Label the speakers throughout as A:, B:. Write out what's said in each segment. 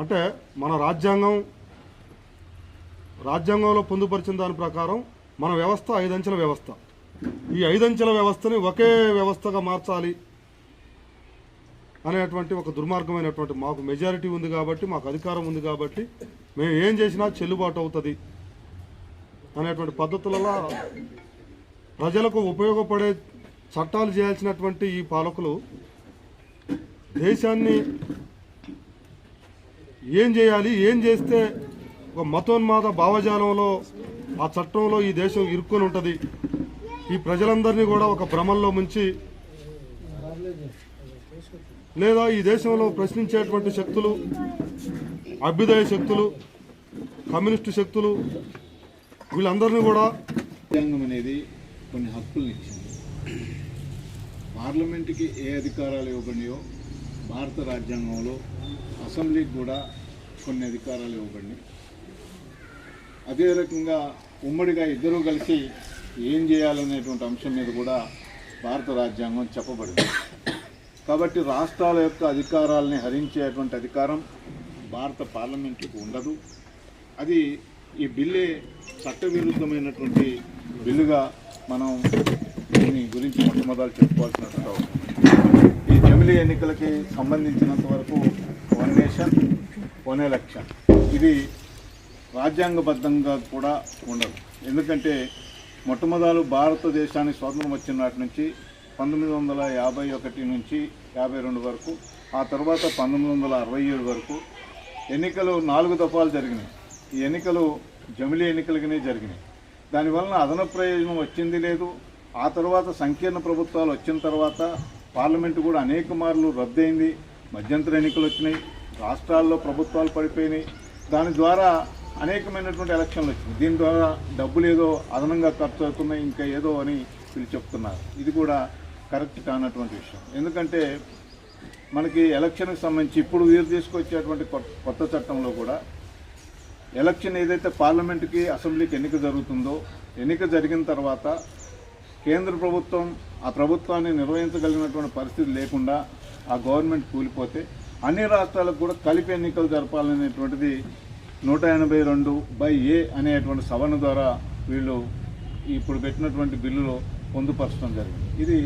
A: అంటే మన రాజ్యాంగం రాజ్యాంగంలో పొందుపరిచిన దాని ప్రకారం మన వ్యవస్థ ఐదంచెల వ్యవస్థ. ఈ ఐదంచెల వ్యవస్థని ఒకే వ్యవస్థగా మార్చాలి అనేటువంటి ఒక దుర్మార్గమైనటువంటి మాకు మెజారిటీ ఉంది కాబట్టి మాకు అధికారం ఉంది కాబట్టి మేము ఏం చేసినా చెల్లుబాటు అవుతుంది అనేటువంటి పద్ధతులలో ప్రజలకు ఉపయోగపడే చట్టాలు చేయాల్సినటువంటి ఈ పాలకులు దేశాన్ని ఏం చేయాలి ఏం చేస్తే ఒక మతోన్మాద భావజాలంలో ఆ చట్టంలో ఈ దేశం ఇరుక్కొని ఉంటుంది. ఈ ప్రజలందరినీ కూడా ఒక భ్రమంలో ముంచి లేదా ఈ దేశంలో ప్రశ్నించేటువంటి శక్తులు అభ్యుదయ శక్తులు కమ్యూనిస్టు శక్తులు వీళ్ళందరినీ కూడా
B: రాజ్యాంగం అనేది కొన్ని హక్కుల్ని ఇచ్చింది. పార్లమెంటుకి ఏ అధికారాలు ఇవ్వబడినాయో భారత రాజ్యాంగంలో అసెంబ్లీకి కూడా కొన్ని అధికారాలు ఇవ్వబడి అదే రకంగా ఉమ్మడిగా ఇద్దరూ కలిసి ఏం చేయాలనేటువంటి అంశం మీద కూడా భారత రాజ్యాంగం చెప్పబడింది. కాబట్టి రాష్ట్రాల యొక్క అధికారాలని హరించేటువంటి అధికారం భారత పార్లమెంటుకు ఉండదు. అది ఈ బిల్లే చట్టవిరుద్ధమైనటువంటి బిల్లుగా మనం దీని గురించి మొట్టమొదలు చెప్పుకోవాల్సినటువంటి అవసరం. ఈ జమిలీ ఎన్నికలకి సంబంధించినంత వరకు వన్ నేషన్ కొనే లక్ష్యం ఇది రాజ్యాంగబద్ధంగా కూడా ఉండదు. ఎందుకంటే మొట్టమొదలు భారతదేశానికి స్వాతంత్రం వచ్చిన నాటి నుంచి పంతొమ్మిది వందల యాభై ఒకటి నుంచి యాభై రెండు వరకు ఆ తర్వాత పంతొమ్మిది వందల అరవై ఏడు వరకు ఎన్నికలు నాలుగు దఫాలు జరిగినాయి. ఈ ఎన్నికలు జమిలీ ఎన్నికలుగానే జరిగినాయి. దానివలన అదన ప్రయోజనం వచ్చింది లేదు. ఆ తర్వాత సంకీర్ణ ప్రభుత్వాలు వచ్చిన తర్వాత పార్లమెంటు కూడా అనేక మార్లు రద్దయింది. మధ్యంతర ఎన్నికలు వచ్చినాయి. రాష్ట్రాల్లో ప్రభుత్వాలు పడిపోయినాయి. దాని ద్వారా అనేకమైనటువంటి ఎలక్షన్లు వచ్చినాయి. దీని ద్వారా డబ్బులు ఏదో అదనంగా ఖర్చు అవుతున్నాయి ఇంకా ఏదో అని వీళ్ళు చెప్తున్నారు. ఇది కూడా కరెక్ట్ కానటువంటి విషయం. ఎందుకంటే మనకి ఎలక్షన్కి సంబంధించి ఇప్పుడు వీరు తీసుకొచ్చేటువంటి కొత్త- కొత్త చట్టంలో కూడా ఎలక్షన్ ఏదైతే పార్లమెంటుకి అసెంబ్లీకి ఎన్నిక జరుగుతుందో ఎన్నిక జరిగిన తర్వాత కేంద్ర ప్రభుత్వం ఆ ప్రభుత్వాన్ని నిర్వహించగలిగినటువంటి పరిస్థితి లేకుండా ఆ గవర్నమెంట్ కూలిపోతే అన్ని రాష్ట్రాలకు కూడా కలిపి ఎన్నికలు జరపాలనేటువంటిది నూట ఎనభై రెండు బై ఏ అనేటువంటి సవరణ ద్వారా వీళ్ళు ఇప్పుడు పెట్టినటువంటి బిల్లులో పొందుపరచడం జరిగింది. ఇది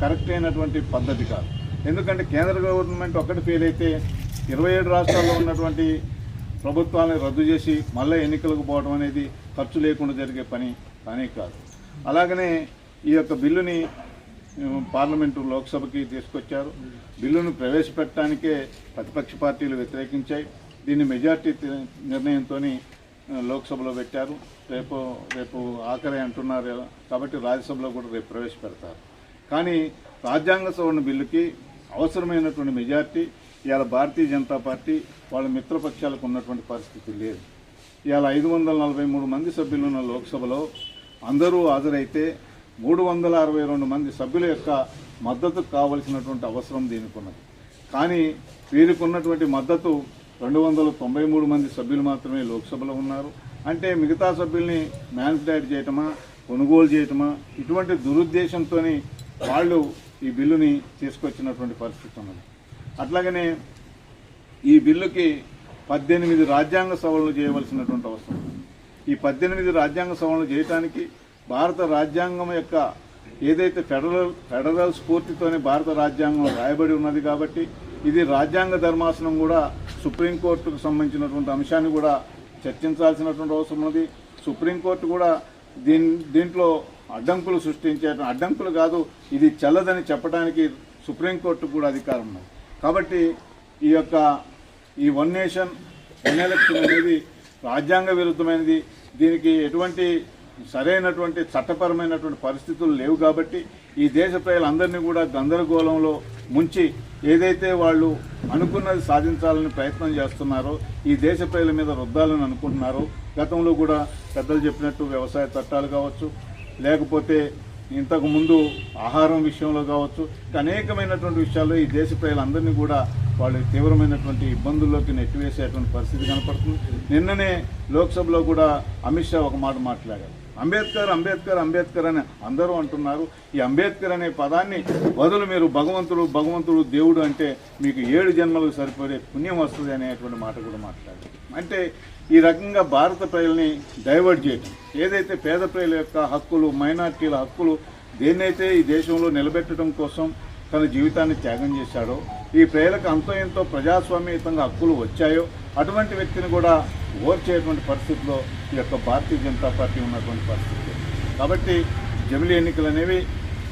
B: కరెక్ట్ అయినటువంటి పద్ధతి కాదు. ఎందుకంటే కేంద్ర గవర్నమెంట్ ఒక్కటి ఫెయిల్ అయితే ఇరవై ఏడు రాష్ట్రాల్లో ఉన్నటువంటి ప్రభుత్వాలను రద్దు చేసి మళ్ళీ ఎన్నికలకు పోవడం అనేది ఖర్చు లేకుండా జరిగే పని కానీ కాదు. అలాగనే ఈ యొక్క బిల్లుని పార్లమెంటు లోక్సభకి తీసుకొచ్చారు. బిల్లును ప్రవేశపెట్టడానికే ప్రతిపక్ష పార్టీలు వ్యతిరేకించాయి. దీన్ని మెజార్టీ నిర్ణయంతో లోక్సభలో పెట్టారు. రేపు రేపు ఆఖరే అంటున్నారు కాబట్టి రాజ్యసభలో కూడా రేపు ప్రవేశపెడతారు. కానీ రాజ్యాంగ సవరణ బిల్లుకి అవసరమైనటువంటి మెజార్టీ ఇవాళ భారతీయ జనతా పార్టీ వాళ్ళ మిత్రపక్షాలకు ఉన్నటువంటి పరిస్థితి లేదు. ఇవాళ ఐదు వందల నలభై మూడు మంది సభ్యులు ఉన్న లోక్సభలో అందరూ హాజరైతే మూడు వందల అరవై రెండు మంది సభ్యుల యొక్క మద్దతు కావలసినటువంటి అవసరం దీనికి ఉన్నది కానీ వీరికి ఉన్నటువంటి మద్దతు రెండు వందల తొంభై మూడు మంది సభ్యులు మాత్రమే లోక్సభలో ఉన్నారు. అంటే మిగతా సభ్యుల్ని మ్యానిపులేట్ చేయటమా కొనుగోలు చేయటమా ఇటువంటి దురుద్దేశంతో వాళ్ళు ఈ బిల్లుని తీసుకొచ్చినటువంటి పరిస్థితి ఉన్నది. అట్లాగనే ఈ బిల్లుకి పద్దెనిమిది రాజ్యాంగ సవరణలు చేయవలసినటువంటి అవసరం ఈ పద్దెనిమిది రాజ్యాంగ సవరణలు చేయటానికి భారత రాజ్యాంగం యొక్క ఏదైతే ఫెడరల్ ఫెడరల్ స్ఫూర్తితోనే భారత రాజ్యాంగం రాయబడి ఉన్నది కాబట్టి ఇది రాజ్యాంగ ధర్మాసనం కూడా సుప్రీంకోర్టుకు సంబంధించినటువంటి అంశాన్ని కూడా చర్చించాల్సినటువంటి అవసరం ఉన్నది. సుప్రీంకోర్టు కూడా దీని దీంట్లో అడ్డంకులు సృష్టించే అడ్డంకులు కాదు ఇది చల్లదని చెప్పడానికి సుప్రీంకోర్టు కూడా అధికారం ఉన్నది. కాబట్టి ఈ యొక్క ఈ వన్ నేషన్ వన్ ఎలక్షన్ అనేది రాజ్యాంగ విరుద్ధమైనది. దీనికి ఎటువంటి సరైనటువంటి చట్టపరమైనటువంటి పరిస్థితులు లేవు కాబట్టి ఈ దేశ ప్రజలందరినీ కూడా గందరగోళంలో ముంచి ఏదైతే వాళ్ళు అనుకున్నది సాధించాలని ప్రయత్నం చేస్తున్నారో ఈ దేశ ప్రజల మీద రుద్దాలని అనుకుంటున్నారో గతంలో కూడా పెద్దలు చెప్పినట్టు వ్యవసాయ చట్టాలు కావచ్చు లేకపోతే ఇంతకుముందు ఆహారం విషయంలో కావచ్చు అనేకమైనటువంటి విషయాల్లో ఈ దేశ ప్రజలందరినీ కూడా వాళ్ళు తీవ్రమైనటువంటి ఇబ్బందుల్లోకి నెట్టివేసేటువంటి పరిస్థితి కనపడుతుంది. నిన్ననే లోక్సభలో కూడా అమిత్ షా ఒక మాట మాట్లాడారు. అంబేద్కర్ అంబేద్కర్ అంబేద్కర్ అని అందరూ అంటున్నారు. ఈ అంబేద్కర్ అనే పదాన్ని బదులు మీరు భగవంతుడు భగవంతుడు దేవుడు అంటే మీకు ఏడు జన్మలకు సరిపడే పుణ్యం వస్తుంది అనేటువంటి మాట కూడా మాట్లాడారు. అంటే ఈ రకంగా భారత ప్రజల్ని డైవర్ట్ చేయటం. ఏదైతే పేద ప్రజల యొక్క హక్కులు మైనార్టీల హక్కులు దేన్నైతే ఈ దేశంలో నిలబెట్టడం కోసం తన జీవితాన్ని త్యాగం చేశాడో ఈ ప్రజలకు అంతో ఎంతో ప్రజాస్వామ్యయుతంగా హక్కులు వచ్చాయో అటువంటి వ్యక్తిని కూడా ఓర్చేటువంటి పరిస్థితిలో ఈ యొక్క భారతీయ జనతా పార్టీ ఉన్నటువంటి పరిస్థితి. కాబట్టి జమిలీ ఎన్నికలు అనేవి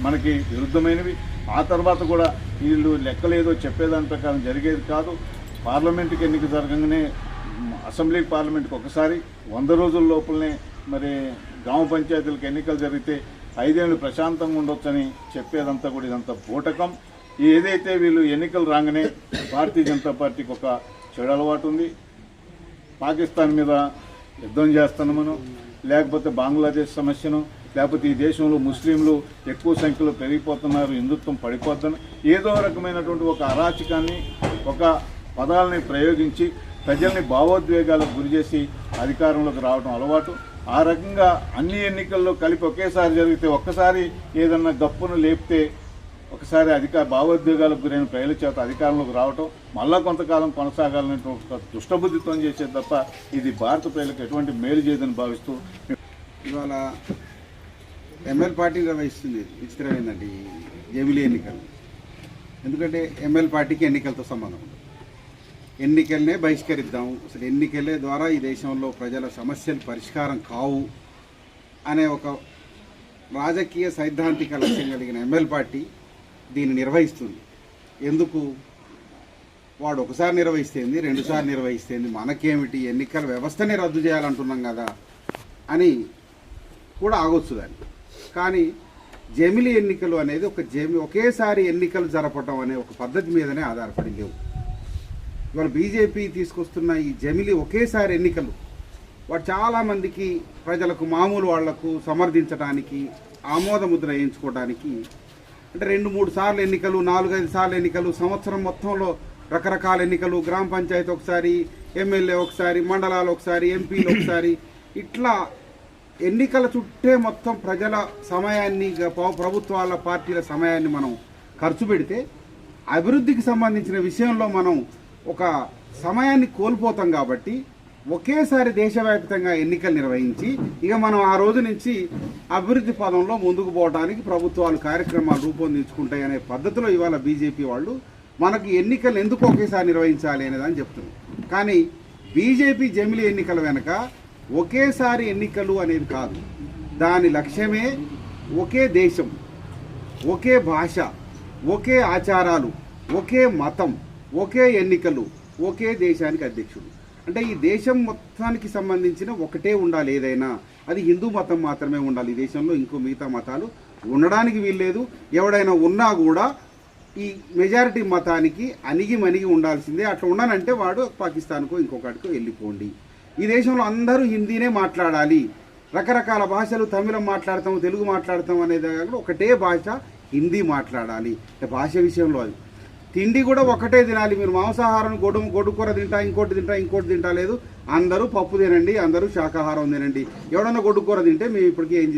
B: మనకి విరుద్ధమైనవి. ఆ తర్వాత కూడా వీళ్ళు లెక్కలేదో చెప్పేదాని ప్రకారం జరిగేది కాదు. పార్లమెంటుకి ఎన్నిక జరగంగానే అసెంబ్లీ పార్లమెంట్కి ఒకసారి వంద రోజుల లోపలనే మరి గ్రామ పంచాయతీలకు ఎన్నికలు జరిగితే ఐదేళ్ళు ప్రశాంతంగా ఉండొచ్చని చెప్పేదంతా కూడా ఇదంతా బూటకం. ఏదైతే వీళ్ళు ఎన్నికలు రాగానే భారతీయ జనతా పార్టీకి ఒక చెడు అలవాటు ఉంది. పాకిస్తాన్ మీద యుద్ధం చేస్తున్నామను లేకపోతే బంగ్లాదేశ్ సమస్యను లేకపోతే ఈ దేశంలో ముస్లింలు ఎక్కువ సంఖ్యలో పెరిగిపోతున్నారు హిందుత్వం పడిపోతున్న ఏదో రకమైనటువంటి ఒక అరాచకాన్ని ఒక పదాలని ప్రయోగించి ప్రజల్ని భావోద్వేగాలకు గురి చేసి అధికారంలోకి రావడం అలవాటు. ఆ రకంగా అన్ని ఎన్నికల్లో కలిపి ఒకేసారి జరిగితే ఒక్కసారి ఏదన్నా గప్పును లేపితే ఒకసారి అధికార భావోద్వేగాలకు గురైన ప్రజల చేత అధికారంలోకి రావటం మళ్ళా కొంతకాలం కొనసాగాలని దుష్టబుద్ధితో చేసేది తప్ప ఇది భారత ప్రజలకు ఎటువంటి మేలు చేయదని భావిస్తూ
C: ఇవాళ ఎంఎల్ పార్టీ నిర్వహిస్తుంది విచిత్రమైందండి ఈ జమిలీ ఎన్నికలు. ఎందుకంటే ఎంఎల్ పార్టీకి ఎన్నికలతో సంబంధం ఉంది ఎన్నికలనే బహిష్కరిద్దాం. అసలు ఎన్నికలే ద్వారా ఈ దేశంలో ప్రజల సమస్యలు పరిష్కారం కావు అనే ఒక రాజకీయ సైద్ధాంతిక లక్ష్యం కలిగిన ఎంఎల్ పార్టీ దీన్ని నిర్వహిస్తుంది. ఎందుకు? వాడు ఒకసారి నిర్వహిస్తేంది రెండుసార్లు నిర్వహిస్తేంది మనకేమిటి? ఎన్నికల వ్యవస్థనే రద్దు చేయాలంటున్నాం కదా అని కూడా ఆగొచ్చు దాన్ని. కానీ జమిలి ఎన్నికలు అనేది ఒక జమి ఒకేసారి ఎన్నికలు జరపటం అనే ఒక పద్ధతి మీదనే ఆధారపడి లేవు. ఇవాళ బీజేపీ తీసుకొస్తున్న ఈ జమిలి ఒకేసారి ఎన్నికలు వాడు చాలామందికి ప్రజలకు మామూలు వాళ్ళకు సమర్థించడానికి ఆమోద ముద్ర వేయించుకోవడానికి అంటే రెండు మూడు సార్లు ఎన్నికలు నాలుగైదు సార్లు ఎన్నికలు సంవత్సరం మొత్తంలో రకరకాల ఎన్నికలు గ్రామ పంచాయతీ ఒకసారి ఎమ్మెల్యే ఒకసారి మండలాలు ఒకసారి ఎంపీలు ఒకసారి ఇట్లా ఎన్నికల చుట్టే మొత్తం ప్రజల సమయాన్ని గ- ప్రభుత్వాల పార్టీల సమయాన్ని మనం ఖర్చు పెడితే అభివృద్ధికి సంబంధించిన విషయంలో మనం ఒక సమయాన్ని కోల్పోతాం కాబట్టి ఒకేసారి దేశవ్యాప్తంగా ఎన్నికలు నిర్వహించి ఇక మనం ఆ రోజు నుంచి అభివృద్ధి పదంలో ముందుకు పోవడానికి ప్రభుత్వాలు కార్యక్రమాలు రూపొందించుకుంటాయి అనే పద్ధతిలో ఇవాళ బీజేపీ వాళ్ళు మనకు ఎన్నికలు ఎందుకు ఒకేసారి నిర్వహించాలి అనేదని చెప్తున్నారు. కానీ బీజేపీ జమిలి ఎన్నికల వెనక ఒకేసారి ఎన్నికలు అనేది కాదు. దాని లక్ష్యమే ఒకే దేశం ఒకే భాష ఒకే ఆచారాలు ఒకే మతం ఒకే ఎన్నికలు ఒకే దేశానికి అధ్యక్షుడు. అంటే ఈ దేశం మొత్తానికి సంబంధించిన ఒకటే ఉండాలి ఏదైనా. అది హిందూ మతం మాత్రమే ఉండాలి. ఈ దేశంలో ఇంకో మిగతా మతాలు ఉండడానికి వీల్లేదు. ఎవడైనా ఉన్నా కూడా ఈ మెజారిటీ మతానికి అణిగి మణిగి ఉండాల్సిందే. అట్లా ఉండనంటే వాడు పాకిస్తాన్కో ఇంకొకటికో వెళ్ళిపోండి. ఈ దేశంలో అందరూ హిందీనే మాట్లాడాలి. రకరకాల భాషలు తమిళం మాట్లాడతాం తెలుగు మాట్లాడతాం అనేది కాకుండా ఒకటే భాష హిందీ మాట్లాడాలి. అంటే భాష విషయంలో అది. తిండి కూడా ఒకటే తినాలి. మీరు మాంసాహారం గొడుము గొడ్డుకూర తింటా ఇంకోటి తింటా ఇంకోటి తింటా లేదు. అందరూ పప్పు తినండి అందరూ శాకాహారం తినండి. ఎవడన్నా గొడ్డుకూర తింటే మేము ఇప్పటికీ ఏం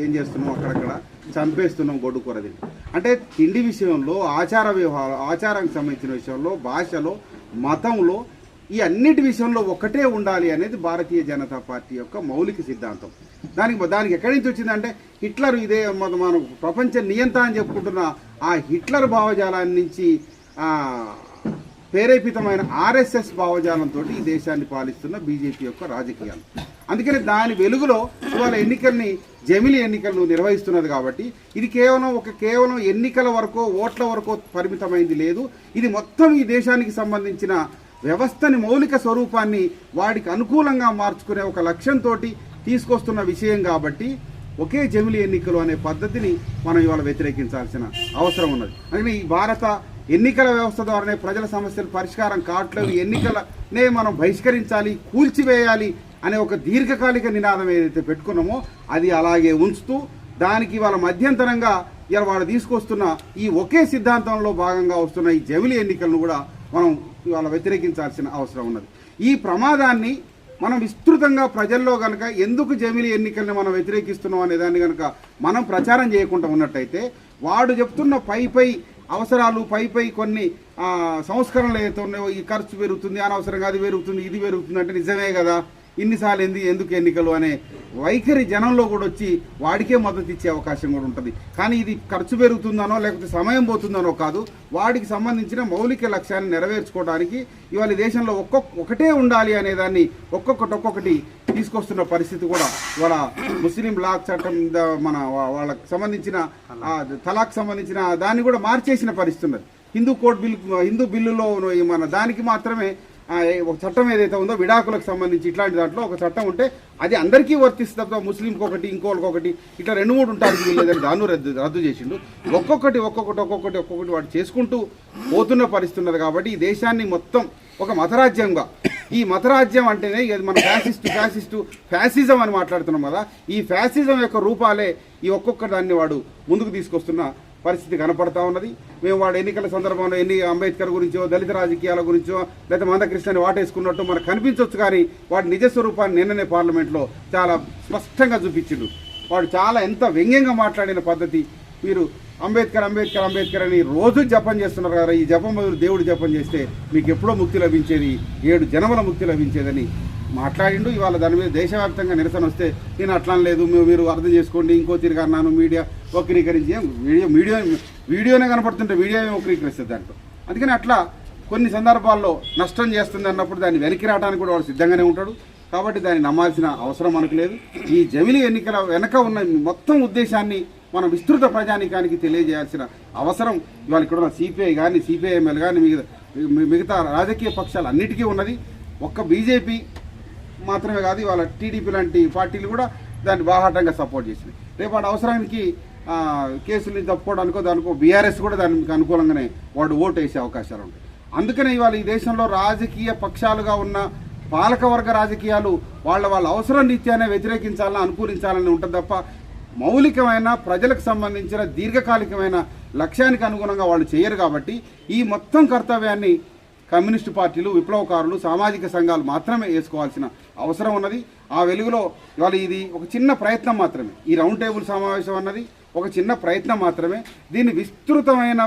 C: ఏం- చేస్తున్నాం అక్కడక్కడ? చంపేస్తున్నాం గొడ్డుకూర తింటే. అంటే తిండి విషయంలో ఆచార వ్యవహారం ఆచారానికి సంబంధించిన విషయంలో భాషలో మతంలో ఈ అన్నిటి విషయంలో ఒకటే ఉండాలి అనేది భారతీయ జనతా పార్టీ యొక్క మౌలిక సిద్ధాంతం. దానికి దానికి ఎక్కడి నుంచి వచ్చిందంటే హిట్లర్ ఇదే మన మనం ప్రపంచ నియంత అని చెప్పుకుంటున్న ఆ హిట్లర్ భావజాలాన్ని నుంచి ప్రేరేపితమైన ఆర్ఎస్ఎస్ భావజాలంతో ఈ దేశాన్ని పాలిస్తున్న బీజేపీ యొక్క రాజకీయాలు. అందుకని దాని వెలుగులో ఇవాళ ఎన్నికల్ని జమిలి ఎన్నికలను నిర్వహిస్తున్నది కాబట్టి ఇది కేవలం ఒక కేవలం ఎన్నికల వరకు ఓట్ల వరకు పరిమితమైంది లేదు. ఇది మొత్తం ఈ దేశానికి సంబంధించిన వ్యవస్థని మౌలిక స్వరూపాన్ని వాడికి అనుకూలంగా మార్చుకునే ఒక లక్ష్యంతో తీసుకొస్తున్న విషయం కాబట్టి ఒకే జమిలి ఎన్నికలు అనే పద్ధతిని మనం ఇవాళ వ్యతిరేకించాల్సిన అవసరం ఉన్నది. అందుకని ఈ భారత ఎన్నికల వ్యవస్థ ద్వారానే ప్రజల సమస్యలు పరిష్కారం కావట్లేదు. ఎన్నికలనే మనం బహిష్కరించాలి కూల్చివేయాలి అనే ఒక దీర్ఘకాలిక నినాదం ఏదైతే పెట్టుకున్నామో అది అలాగే ఉంచుతూ దానికి వాళ్ళ మధ్యంతరంగా ఇలా వాళ్ళు తీసుకొస్తున్న ఈ ఒకే సిద్ధాంతంలో భాగంగా వస్తున్న ఈ జమిలి ఎన్నికలను కూడా మనం ఇవాళ వ్యతిరేకించాల్సిన అవసరం ఉన్నది. ఈ ప్రమాదాన్ని మనం విస్తృతంగా ప్రజల్లో కనుక ఎందుకు జమిలి ఎన్నికల్ని మనం వ్యతిరేకిస్తున్నాం అనే దాన్ని కనుక మనం ప్రచారం చేయకుండా ఉన్నట్టయితే వాడు చెప్తున్న పై పై అవసరాలు పై పై కొన్ని సంస్కరణలు ఏదైతే ఉన్నాయో ఈ ఖర్చు పెరుగుతుంది అనవసరంగా అది పెరుగుతుంది ఇది పెరుగుతుంది అంటే నిజమే కదా? ఇన్నిసార్లు ఎందు ఎందుకు ఎన్నికలు అనే వైఖరి జనంలో కూడా వచ్చి వాడికే మద్దతు ఇచ్చే అవకాశం కూడా ఉంటుంది. కానీ ఇది ఖర్చు పెరుగుతుందనో లేకపోతే సమయం పోతుందనో కాదు వాడికి సంబంధించిన మౌలిక లక్ష్యాన్ని నెరవేర్చుకోవడానికి ఇవాళ దేశంలో ఒక్కొక్క ఒకటే ఉండాలి అనే దాన్ని ఒక్కొక్కటి ఒక్కొక్కటి తీసుకొస్తున్న పరిస్థితి కూడా ఇవాళ ముస్లిం లాక్ చట్టం మన వాళ్ళకు వాళ్ళకి సంబంధించిన తలాక్ సంబంధించిన దాన్ని కూడా మార్చేసిన పరిస్థితి ఉన్నది. హిందూ కోడ్ బిల్ హిందూ బిల్లులో మన దానికి మాత్రమే ఒక చట్టం ఏదైతే ఉందో విడాకులకు సంబంధించి ఇట్లాంటి దాంట్లో ఒక చట్టం ఉంటే అది అందరికీ వర్తిస్తుంది తప్ప ముస్లింకి ఒకటి ఇంకోళ్ళకి ఒకటి ఇట్లా రెండు మూడు ఉంటారు లేదని దాన్ని రద్దు రద్దు చేసిండు. ఒక్కొక్కటి ఒక్కొక్కటి ఒక్కొక్కటి ఒక్కొక్కటి వాడు చేసుకుంటూ పోతున్న పరిస్థితి ఉన్నది కాబట్టి ఈ దేశాన్ని మొత్తం ఒక మతరాజ్యంగా ఈ మతరాజ్యం అంటేనే ఇది మన ఫ్యాసిస్టు ఫ్యాసిస్టు ఫ్యాసిజం అని మాట్లాడుతున్నాం కదా. ఈ ఫ్యాసిజం యొక్క రూపాలే ఈ ఒక్కొక్క దాన్ని వాడు ముందుకు తీసుకొస్తున్న పరిస్థితి కనపడతా ఉన్నది. మేము వాడు ఎన్నికల సందర్భంలో ఎన్ని అంబేద్కర్ గురించో దళిత రాజకీయాల గురించో లేదా మందకృష్ణని వాటేసుకున్నట్టు మనకు కనిపించవచ్చు కానీ వాడి నిజ స్వరూపాన్ని నిన్ననే పార్లమెంట్లో చాలా స్పష్టంగా చూపించిండు. వాడు చాలా ఎంత వ్యంగ్యంగా మాట్లాడిన పద్ధతి. మీరు అంబేద్కర్ అంబేద్కర్ అంబేద్కర్ అని రోజు జపం చేస్తున్నారు కదా ఈ జపం బదులు దేవుడు జపం చేస్తే మీకు ఎప్పుడో ముక్తి లభించేది ఏడు జనముల ముక్తి లభించేదని మాట్లాడిండు. ఇవాళ దాని మీద దేశవ్యాప్తంగా నిరసన వస్తే నేను అట్లా లేదు మీరు అర్థం చేసుకోండి ఇంకో తిరిగి అన్నాను మీడియా వక్రీకరించి వీడియో వీడియో వీడియోనే కనపడుతుంటే వీడియో వక్రీకరిస్తుంది దాంట్లో? అందుకని అట్లా కొన్ని సందర్భాల్లో నష్టం చేస్తుంది అన్నప్పుడు దాన్ని వెనక్కి రావడానికి కూడా వాడు సిద్ధంగానే ఉంటాడు. కాబట్టి దాన్ని నమ్మాల్సిన అవసరం మనకు లేదు. ఈ జమిలి ఎన్నికల వెనక ఉన్న మొత్తం ఉద్దేశాన్ని మనం విస్తృత ప్రజానికానికి తెలియజేయాల్సిన అవసరం ఇవాళ ఇక్కడ ఉన్న సిపిఐ కానీ సిపిఐఎంఎల్ కానీ మిగతా మిగతా రాజకీయ పక్షాలు అన్నిటికీ ఉన్నది. ఒక్క బీజేపీ మాత్రమే కాదు ఇవాళ టీడీపీ లాంటి పార్టీలు కూడా దాన్ని బాహాటంగా సపోర్ట్ చేసింది రేపు అవసరానికి కేసులు తప్పుకోవడానికో దానికో బీఆర్ఎస్ కూడా దానికి అనుకూలంగానే వాడు ఓటు వేసే అవకాశాలు ఉంటాయి. అందుకనే ఇవాళ ఈ దేశంలో రాజకీయ పక్షాలుగా ఉన్న పాలకవర్గ రాజకీయాలు వాళ్ళ వాళ్ళ అవసరం రీత్యానే వ్యతిరేకించాలని అనుకూలించాలని ఉంటుంది తప్ప మౌలికమైన ప్రజలకు సంబంధించిన దీర్ఘకాలికమైన లక్ష్యానికి అనుగుణంగా వాళ్ళు చేయరు కాబట్టి ఈ మొత్తం కర్తవ్యాన్ని కమ్యూనిస్టు పార్టీలు విప్లవకారులు సామాజిక సంఘాలు మాత్రమే వేసుకోవాల్సిన అవసరం ఉన్నది. ఆ వెలుగులో ఇవాళ ఇది ఒక చిన్న ప్రయత్నం మాత్రమే. ఈ రౌండ్ టేబుల్ సమావేశం అన్నది ఒక చిన్న ప్రయత్నం మాత్రమే. దీన్ని విస్తృతమైన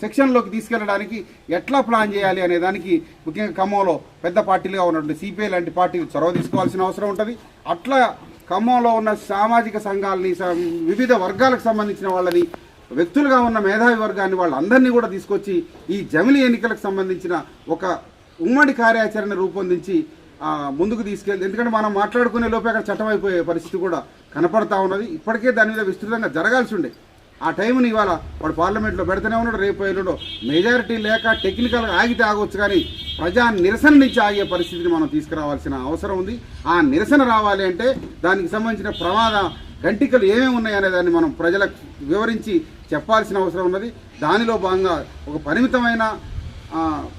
C: సెక్షన్లోకి తీసుకెళ్ళడానికి ఎట్లా ప్లాన్ చేయాలి అనే దానికి ముఖ్యంగా ఖమ్మంలో పెద్ద పార్టీలుగా ఉన్నటువంటి సిపిఐ లాంటి పార్టీలు చొరవ తీసుకోవాల్సిన అవసరం ఉంటుంది. అట్లా ఖమ్మంలో ఉన్న సామాజిక సంఘాలని వివిధ వర్గాలకు సంబంధించిన వాళ్ళని వ్యక్తులుగా ఉన్న మేధావి వర్గాన్ని వాళ్ళందరినీ కూడా తీసుకొచ్చి ఈ జమిలి ఎన్నికలకు సంబంధించిన ఒక ఉమ్మడి కార్యాచరణ రూపొందించి ముందుకు తీసుకెళ్ళి ఎందుకంటే మనం మాట్లాడుకునే లోపే అక్కడ చట్టం అయిపోయే పరిస్థితి కూడా కనపడతా ఉన్నది. ఇప్పటికే దాని మీద విస్తృతంగా జరగాల్సి ఉండే. ఆ టైంని ఇవాళ వాడు పార్లమెంట్లో పెడుతూనే ఉన్నాడు రేపు ఎల్లుడు. మెజారిటీ లేక టెక్నికల్గా ఆగితే ఆగొచ్చు కానీ ప్రజా నిరసన నుంచి ఆగే పరిస్థితిని మనం తీసుకురావాల్సిన అవసరం ఉంది. ఆ నిరసన రావాలి అంటే దానికి సంబంధించిన ప్రమాద గంటికలు ఏమేమి ఉన్నాయనే దాన్ని మనం ప్రజలకు వివరించి చెప్పాల్సిన అవసరం ఉన్నది. దానిలో భాగంగా ఒక పరిమితమైన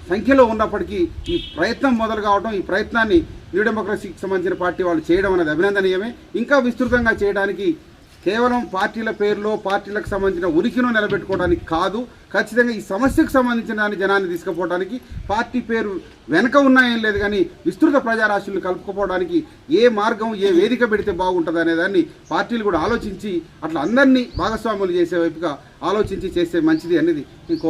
C: సంఖ్యలో ఉన్నప్పటికీ ఈ ప్రయత్నం మొదలు కావడం ఈ ప్రయత్నాన్ని న్యూ డెమోక్రసీకి సంబంధించిన పార్టీ వాళ్ళు చేయడం అనేది అభినందనీయమే. ఇంకా విస్తృతంగా చేయడానికి కేవలం పార్టీల పేరులో పార్టీలకు సంబంధించిన ఉనికిను నిలబెట్టుకోవడానికి కాదు ఖచ్చితంగా ఈ సమస్యకు సంబంధించిన దాన్ని జనాన్ని తీసుకుపోవడానికి పార్టీ పేరు వెనక ఉన్నాయేం లేదు కానీ విస్తృత ప్రజారాశులను కలుపుకోవడానికి ఏ మార్గం ఏ వేదిక పెడితే బాగుంటుంది అనే దాన్ని పార్టీలు కూడా ఆలోచించి అట్లా అందరినీ భాగస్వాములు చేసే వైపుగా ఆలోచించి చేస్తే మంచిది అనేది నేను